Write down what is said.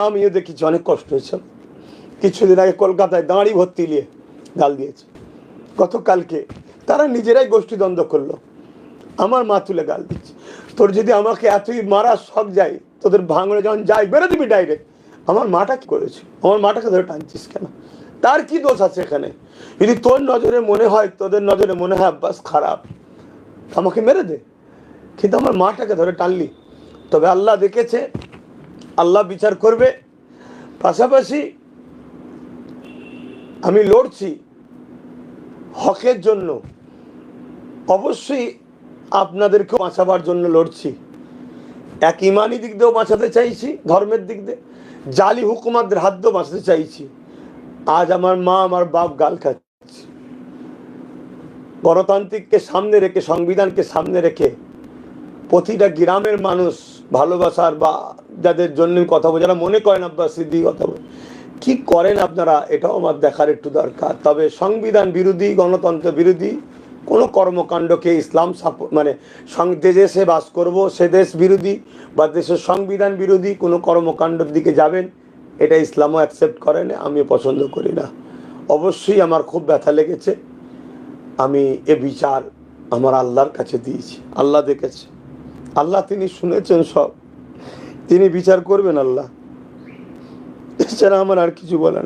আমিও দেখেছি অনেক কষ্ট হয়েছে। কিছুদিন আগে কলকাতায় দাঁড়ি ভর্তি নিয়ে গাল দিয়েছে। গতকালকে তারা নিজেরাই গোষ্ঠী দ্বন্দ্ব করল। আমার মা তুলে গাল দিচ্ছে। তোর যদি আমাকে এতই মারা শখ যায়, তোদের ভাঙড়ে যখন যাই, বেরো দিবি ডাইরেক্ট আমার মাটা কি করেছে? আমার মাটাকে ধরে টানছিস কেন? তার কি দোষ আছে এখানে? যদি তোর নজরে মনে হয়, তোদের নজরে মনে হয়, আব্বাস খারাপ। আমাকে মেরে দে। কিন্তু আমার মাটাকে ধরে টানলি। তবে আল্লাহ দেখেছে আল্লাহ বিচার করবে। পাশাপাশি আমি লড়ছি হকের জন্য। অবশ্যই আপনাদেরকেও বাঁচাবার জন্য লড়ছি। এক ইমানি দিক দিয়েও বাঁচাতে চাইছি, ধর্মের দিক দিয়ে। জালি হুকুমাদের হাত দিয়েও বাঁচাতে চাইছি। আজ আমার মা আমার বাপ গাল খাচ্ছে। গণতান্ত্রিককে সামনে রেখে, সংবিধানকে সামনে রেখে প্রতিটা গ্রামের মানুষ ভালোবাসার বা যাদের জন্য কথা বলে যারা মনে করেন আব্বাস সিদ্দি কথা বলে, কি করেন আপনারা? এটাও আমার দেখার একটু দরকার। তবে সংবিধান বিরোধী, গণতন্ত্র বিরোধী কোনো কর্মকাণ্ডকে ইসলাম মানে যে দেশে বাস করব সে দেশ বিরোধী বা দেশের সংবিধান বিরোধী কোনো কর্মকাণ্ডের দিকে যাবেন, এটা ইসলামও অ্যাকসেপ্ট করে না আমিও পছন্দ করি না। অবশ্যই আমার খুব ব্যথা লেগেছে। আমি এ বিচার আমার আল্লাহর কাছে দিয়েছি, আল্লাহ দেখেছে। আল্লাহ তিনি শুনেছেন সব তিনি বিচার করবেন আল্লাহ এছাড়া আমার আর কিছু বলার।